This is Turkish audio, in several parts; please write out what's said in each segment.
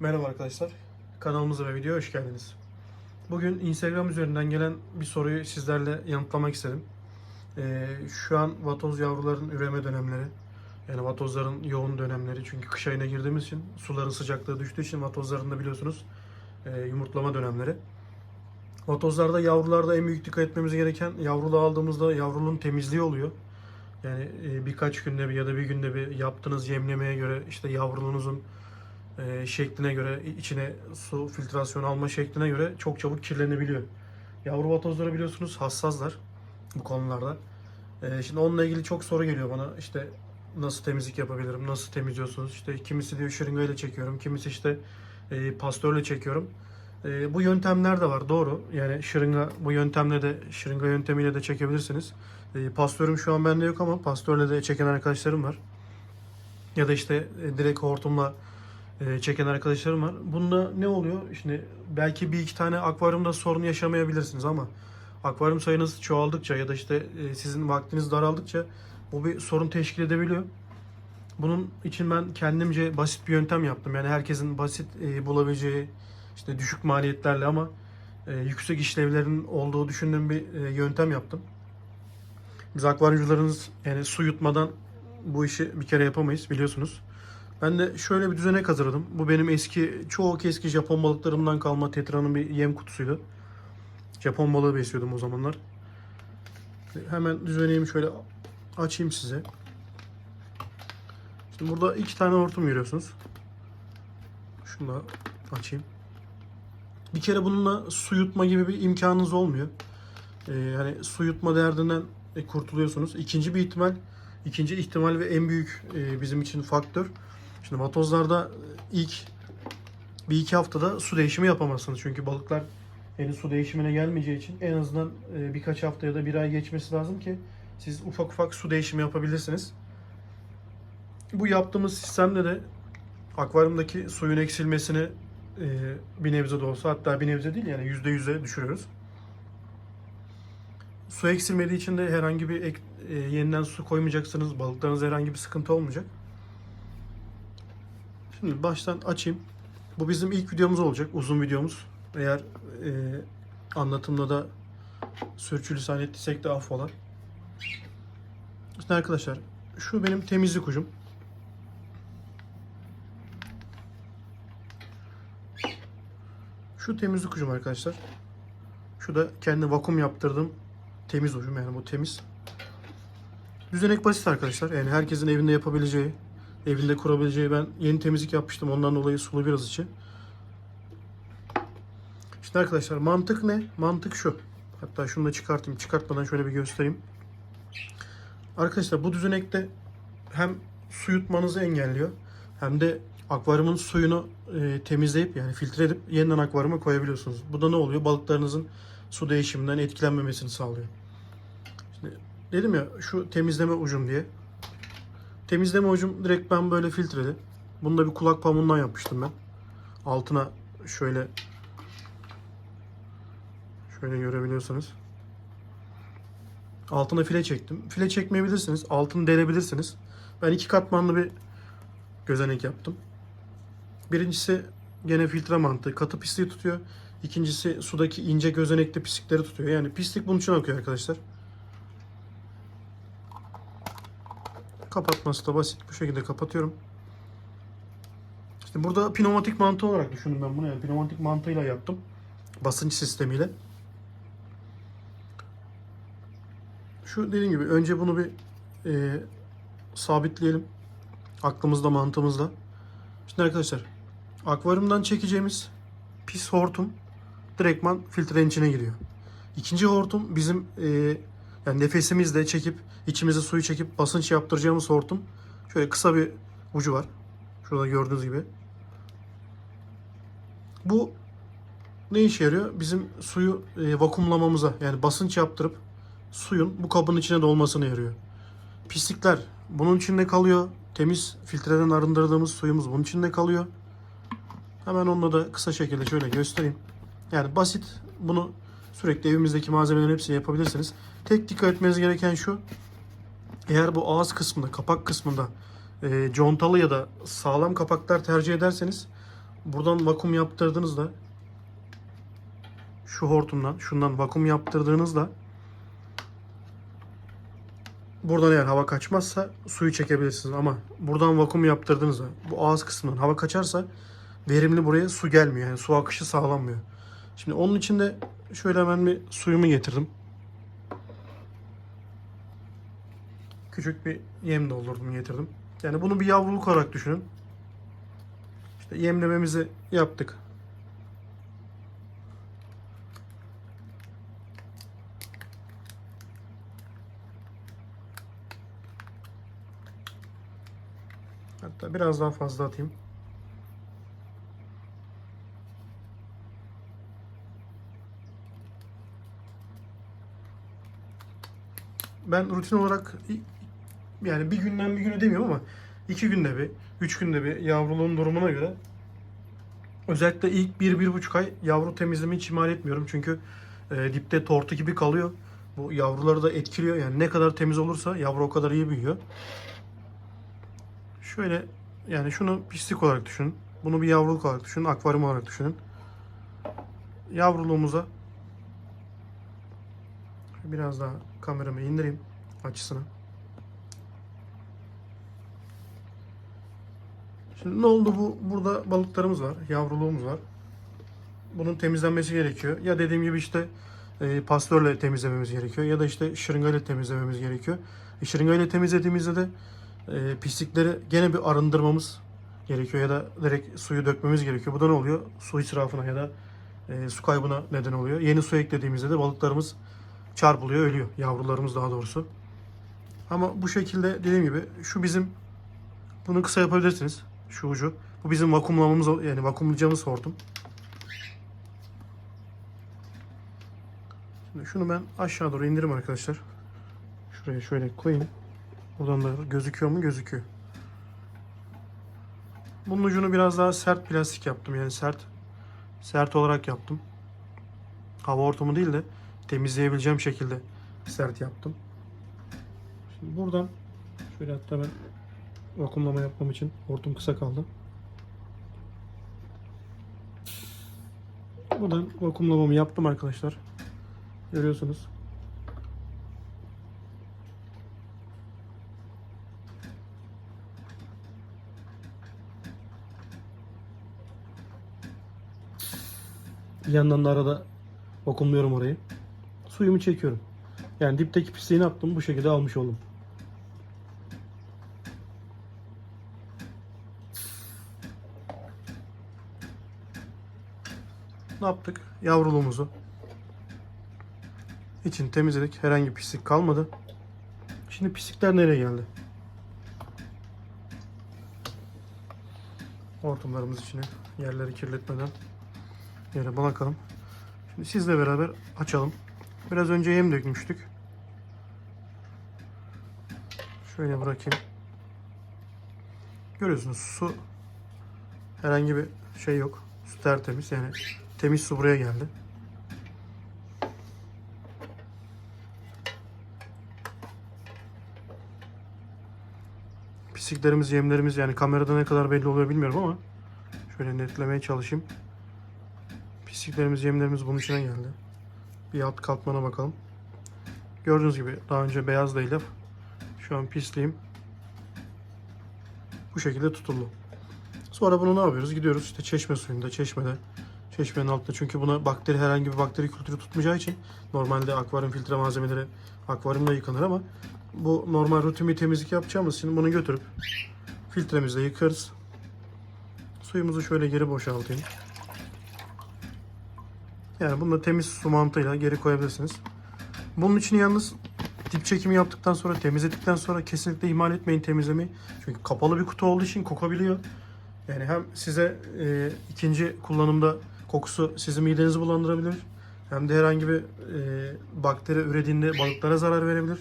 Merhaba arkadaşlar. Kanalımıza ve videoya hoş geldiniz. Bugün Instagram üzerinden gelen bir soruyu sizlerle yanıtlamak istedim. Ee, şu an vatoz yavruların üreme dönemleri. Yani vatozların yoğun dönemleri. Çünkü kış ayına girdiğimiz için suların sıcaklığı düştüğü için vatozların da biliyorsunuz e, yumurtlama dönemleri. Vatozlarda yavrularda en büyük dikkat etmemiz gereken yavruluğu aldığımızda yavruluğun temizliği oluyor. Yani e, birkaç günde bir ya da bir günde bir yaptığınız yemlemeye göre işte yavruluğunuzun e, şekline göre içine su filtrasyonu alma şekline göre çok çabuk kirlenebiliyor. Yavru vatozları biliyorsunuz hassaslar bu konularda. E, şimdi onunla ilgili çok soru geliyor bana. İşte nasıl temizlik yapabilirim, nasıl temizliyorsunuz? İşte kimisi diyor şırıngayla çekiyorum, kimisi işte e, pastörle çekiyorum. E, bu yöntemler de var doğru. Yani şırınga bu yöntemle de şırınga yöntemiyle de çekebilirsiniz. E, pastörüm şu an bende yok ama pastörle de çeken arkadaşlarım var. Ya da işte e, direkt hortumla çeken arkadaşlarım var. Bunda ne oluyor? Şimdi belki bir iki tane akvaryumda sorun yaşamayabilirsiniz ama akvaryum sayınız çoğaldıkça ya da işte e, sizin vaktiniz daraldıkça bu bir sorun teşkil edebiliyor. Bunun için ben kendimce basit bir yöntem yaptım. Yani herkesin basit e, bulabileceği işte düşük maliyetlerle ama e, yüksek işlevlerin olduğu düşündüğüm bir e, yöntem yaptım. Biz akvaryumcularınız yani su yutmadan bu işi bir kere yapamayız biliyorsunuz. Ben de şöyle bir düzenek hazırladım. Bu benim eski, çok eski Japon balıklarımdan kalma Tetra'nın bir yem kutusuydu. Japon balığı besliyordum o zamanlar. Hemen düzeneğimi şöyle açayım size. Şimdi burada iki tane hortum görüyorsunuz. Şunu da açayım. Bir kere bununla su yutma gibi bir imkanınız olmuyor. Ee, hani su yutma derdinden e, kurtuluyorsunuz. İkinci bir ihtimal, ikinci ihtimal ve en büyük e, bizim için faktör. Şimdi vatozlarda ilk bir iki haftada su değişimi yapamazsınız. Çünkü balıklar henüz su değişimine gelmeyeceği için en azından e, birkaç hafta ya da bir ay geçmesi lazım ki siz ufak ufak su değişimi yapabilirsiniz. Bu yaptığımız sistemde de akvaryumdaki suyun eksilmesini e, bir nebze de olsa hatta bir nebze değil yani yüzde yüze düşürüyoruz. Su eksilmediği için de herhangi bir ek, e, yeniden su koymayacaksınız. Balıklarınız herhangi bir sıkıntı olmayacak. Şimdi baştan açayım. Bu bizim ilk videomuz olacak. Uzun videomuz. Eğer e, anlatımda da sürçülisan ettiysek de affola. İşte arkadaşlar şu benim temizlik ucum. Şu temizlik ucum arkadaşlar. Şu da kendi vakum yaptırdığım temiz ucum yani bu temiz. Düzenek basit arkadaşlar. Yani herkesin evinde yapabileceği, evinde kurabileceği ben yeni temizlik yapmıştım. Ondan dolayı sulu biraz içi. İşte arkadaşlar mantık ne? Mantık şu. Hatta şunu da çıkartayım. Çıkartmadan şöyle bir göstereyim. Arkadaşlar bu düzenekte hem su yutmanızı engelliyor hem de akvaryumun suyunu e, temizleyip yani filtre edip yeniden akvaryuma koyabiliyorsunuz. Bu da ne oluyor? Balıklarınızın su değişiminden etkilenmemesini sağlıyor. Şimdi dedim ya şu temizleme ucum diye. Temizleme ucum direkt ben böyle filtreli. Bunu da bir kulak pamuğundan yapmıştım ben. Altına şöyle şöyle görebiliyorsanız. Altına file çektim. File çekmeyebilirsiniz. Altını delebilirsiniz. Ben iki katmanlı bir gözenek yaptım. Birincisi gene filtre mantığı. Katı pisliği tutuyor. İkincisi sudaki ince gözenekli pislikleri tutuyor. Yani pislik bunun için akıyor arkadaşlar. Kapatması da basit. Bu şekilde kapatıyorum. İşte burada pneumatik mantığı olarak düşündüm ben bunu. Yani pneumatik mantığıyla yaptım. Basınç sistemiyle. Şu dediğim gibi önce bunu bir e, sabitleyelim. Aklımızda mantığımızda. Şimdi arkadaşlar akvaryumdan çekeceğimiz pis hortum direktman filtrenin içine giriyor. İkinci hortum bizim e, yani nefesimizle çekip içimize suyu çekip basınç yaptıracağımız hortum. Şöyle kısa bir ucu var. Şurada gördüğünüz gibi. Bu ne işe yarıyor? Bizim suyu e, vakumlamamıza yani basınç yaptırıp suyun bu kabın içine dolmasına yarıyor. Pislikler bunun içinde kalıyor. Temiz filtreden arındırdığımız suyumuz bunun içinde kalıyor. Hemen onunla da kısa şekilde şöyle göstereyim. Yani basit bunu sürekli evimizdeki malzemelerin hepsini yapabilirsiniz. Tek dikkat etmeniz gereken şu. Eğer bu ağız kısmında, kapak kısmında e, contalı ya da sağlam kapaklar tercih ederseniz buradan vakum yaptırdığınızda şu hortumdan, şundan vakum yaptırdığınızda buradan eğer hava kaçmazsa suyu çekebilirsiniz ama buradan vakum yaptırdığınızda bu ağız kısmından hava kaçarsa verimli buraya su gelmiyor. Yani su akışı sağlanmıyor. Şimdi onun için de şöyle hemen bir suyumu getirdim. Küçük bir yem doldurdum getirdim. Yani bunu bir yavruluk olarak düşünün. İşte yemlememizi yaptık. Hatta biraz daha fazla atayım. Ben rutin olarak yani bir günden bir güne demiyorum ama iki günde bir, üç günde bir yavruluğun durumuna göre özellikle ilk bir, bir buçuk ay yavru temizleme hiç ihmal etmiyorum. Çünkü e, dipte tortu gibi kalıyor. Bu yavruları da etkiliyor. Yani ne kadar temiz olursa yavru o kadar iyi büyüyor. Şöyle yani şunu pislik olarak düşünün. Bunu bir yavruluk olarak düşünün. Akvaryum olarak düşünün. Yavruluğumuza biraz daha kameramı indireyim açısını. Şimdi ne oldu bu? Burada balıklarımız var. Yavruluğumuz var. Bunun temizlenmesi gerekiyor. Ya dediğim gibi işte e, pastörle temizlememiz gerekiyor. Ya da işte şırıngayla temizlememiz gerekiyor. E, şırıngayla temizlediğimizde de e, pislikleri gene bir arındırmamız gerekiyor. Ya da direkt suyu dökmemiz gerekiyor. Bu da ne oluyor? Su israfına ya da e, su kaybına neden oluyor. Yeni su eklediğimizde de balıklarımız çarpılıyor, ölüyor. Yavrularımız daha doğrusu. Ama bu şekilde dediğim gibi şu bizim bunu kısa yapabilirsiniz. Şu ucu. Bu bizim vakumlamamız yani vakumlayacağımız hortum. Şimdi şunu ben aşağı doğru indireyim arkadaşlar. Şuraya şöyle koyayım. Buradan da gözüküyor mu? Gözüküyor. Bunun ucunu biraz daha sert plastik yaptım. Yani sert sert olarak yaptım. Hava ortamı değil de temizleyebileceğim şekilde sert yaptım. Şimdi buradan şöyle hatta ben vakumlama yapmam için hortum kısa kaldı. Buradan vakumlamamı yaptım arkadaşlar. Görüyorsunuz. Bir yandan da arada vakumluyorum orayı. Suyumu çekiyorum. Yani dipteki pisliğini attım bu şekilde almış oldum. Ne yaptık? Yavruluğumuzu için temizledik. Herhangi bir pislik kalmadı. Şimdi pislikler nereye geldi? Hortumlarımız içine yerleri kirletmeden yere bırakalım. Şimdi sizle beraber açalım. Biraz önce yem dökmüştük. Şöyle bırakayım. Görüyorsunuz su herhangi bir şey yok. Su tertemiz yani temiz su buraya geldi. Pisliklerimiz, yemlerimiz yani kamerada ne kadar belli oluyor bilmiyorum ama şöyle netlemeye çalışayım. Pisliklerimiz, yemlerimiz bunun içine geldi. Bir alt katmana bakalım. Gördüğünüz gibi daha önce beyaz değil Şu an pisliğim. Bu şekilde tutuldu. Sonra bunu ne yapıyoruz? Gidiyoruz işte çeşme suyunda, çeşmede, çeşmenin altında. Çünkü buna bakteri herhangi bir bakteri kültürü tutmayacağı için normalde akvaryum filtre malzemeleri akvaryumda yıkanır ama bu normal rutin bir temizlik yapacağımız için bunu götürüp filtremizle yıkarız. Suyumuzu şöyle geri boşaltayım. Yani bunu da temiz su mantığıyla geri koyabilirsiniz. Bunun için yalnız dip çekimi yaptıktan sonra temizledikten sonra kesinlikle ihmal etmeyin temizlemeyi. Çünkü kapalı bir kutu olduğu için kokabiliyor. Yani hem size e, ikinci kullanımda kokusu sizin midenizi bulandırabilir. Hem de herhangi bir e, bakteri ürediğinde balıklara zarar verebilir.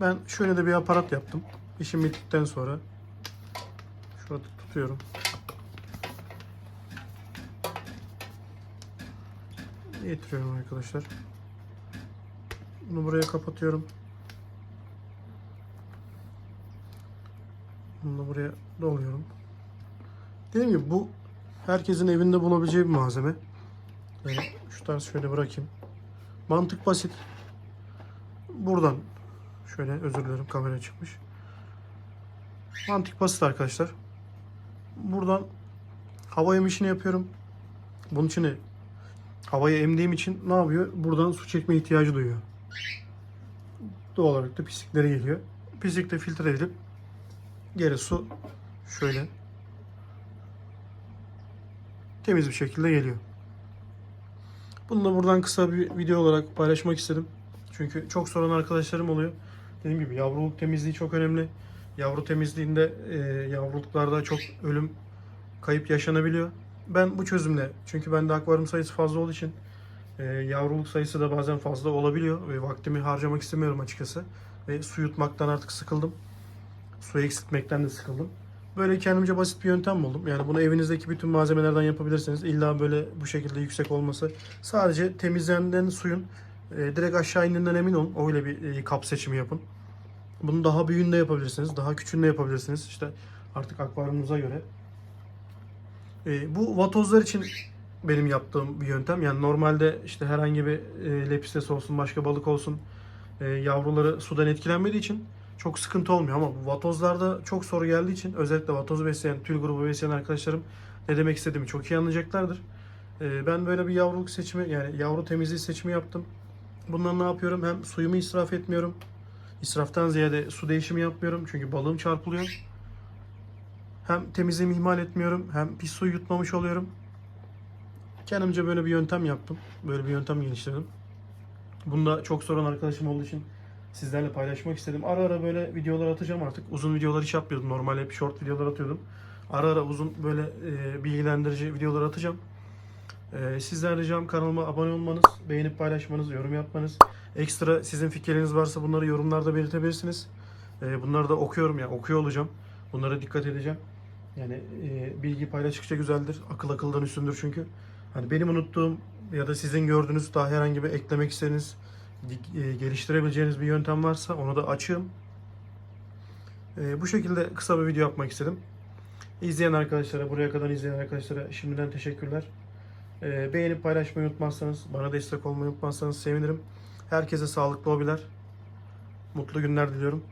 Ben şöyle de bir aparat yaptım. İşim bittikten sonra şurada tutuyorum. Getiriyorum arkadaşlar. Bunu buraya kapatıyorum. Bunu da buraya doluyorum. Dediğim gibi bu herkesin evinde bulabileceği bir malzeme. Yani şu tarz şöyle bırakayım. Mantık basit. Buradan şöyle özür dilerim kamera çıkmış. Mantık basit arkadaşlar. Buradan hava emişini yapıyorum. Bunun için de havayı emdiğim için ne yapıyor? Buradan su çekme ihtiyacı duyuyor. Doğal olarak da pislikleri geliyor. Pislik de filtre edilip geri su şöyle temiz bir şekilde geliyor. Bunu da buradan kısa bir video olarak paylaşmak istedim. Çünkü çok soran arkadaşlarım oluyor. Dediğim gibi yavruluk temizliği çok önemli. Yavru temizliğinde e, yavruluklarda çok ölüm, kayıp yaşanabiliyor. Ben bu çözümle, çünkü bende akvaryum sayısı fazla olduğu için e, yavruluk sayısı da bazen fazla olabiliyor ve vaktimi harcamak istemiyorum açıkçası. Ve su yutmaktan artık sıkıldım. Su eksiltmekten de sıkıldım. Böyle kendimce basit bir yöntem buldum. Yani bunu evinizdeki bütün malzemelerden yapabilirsiniz. İlla böyle bu şekilde yüksek olması. Sadece temizlenen suyun e, direkt aşağı indiğinden emin olun. Öyle bir e, kap seçimi yapın. Bunu daha büyüğünde yapabilirsiniz. Daha küçüğünde yapabilirsiniz. İşte artık akvaryumunuza göre. E, bu vatozlar için benim yaptığım bir yöntem. Yani normalde işte herhangi bir e, lepistes olsun, başka balık olsun e, yavruları sudan etkilenmediği için çok sıkıntı olmuyor ama bu vatozlarda çok soru geldiği için özellikle vatoz besleyen, tül grubu besleyen arkadaşlarım ne demek istediğimi çok iyi anlayacaklardır. E, ben böyle bir yavruluk seçimi yani yavru temizliği seçimi yaptım. Bundan ne yapıyorum? Hem suyumu israf etmiyorum. İsraftan ziyade su değişimi yapmıyorum çünkü balığım çarpılıyor. Hem temizliğimi ihmal etmiyorum hem pis suyu yutmamış oluyorum. Kendimce böyle bir yöntem yaptım. Böyle bir yöntem geliştirdim. Bunu da çok soran arkadaşım olduğu için sizlerle paylaşmak istedim. Ara ara böyle videolar atacağım artık. Uzun videolar hiç atmıyordum. Normal hep short videolar atıyordum. Ara ara uzun böyle e, bilgilendirici videolar atacağım. E, sizden ricam kanalıma abone olmanız, beğenip paylaşmanız, yorum yapmanız. Ekstra sizin fikirleriniz varsa bunları yorumlarda belirtebilirsiniz. E, bunları da okuyorum ya, okuyor olacağım. Bunlara dikkat edeceğim. Yani e, bilgi paylaştıkça güzeldir. Akıl akıldan üstündür çünkü. Hani benim unuttuğum ya da sizin gördüğünüz daha herhangi bir eklemek istediğiniz, e, geliştirebileceğiniz bir yöntem varsa onu da açığım. E, bu şekilde kısa bir video yapmak istedim. İzleyen arkadaşlara, buraya kadar izleyen arkadaşlara şimdiden teşekkürler. E, beğenip paylaşmayı unutmazsanız, bana destek olmayı unutmazsanız sevinirim. Herkese sağlıklı hobiler, mutlu günler diliyorum.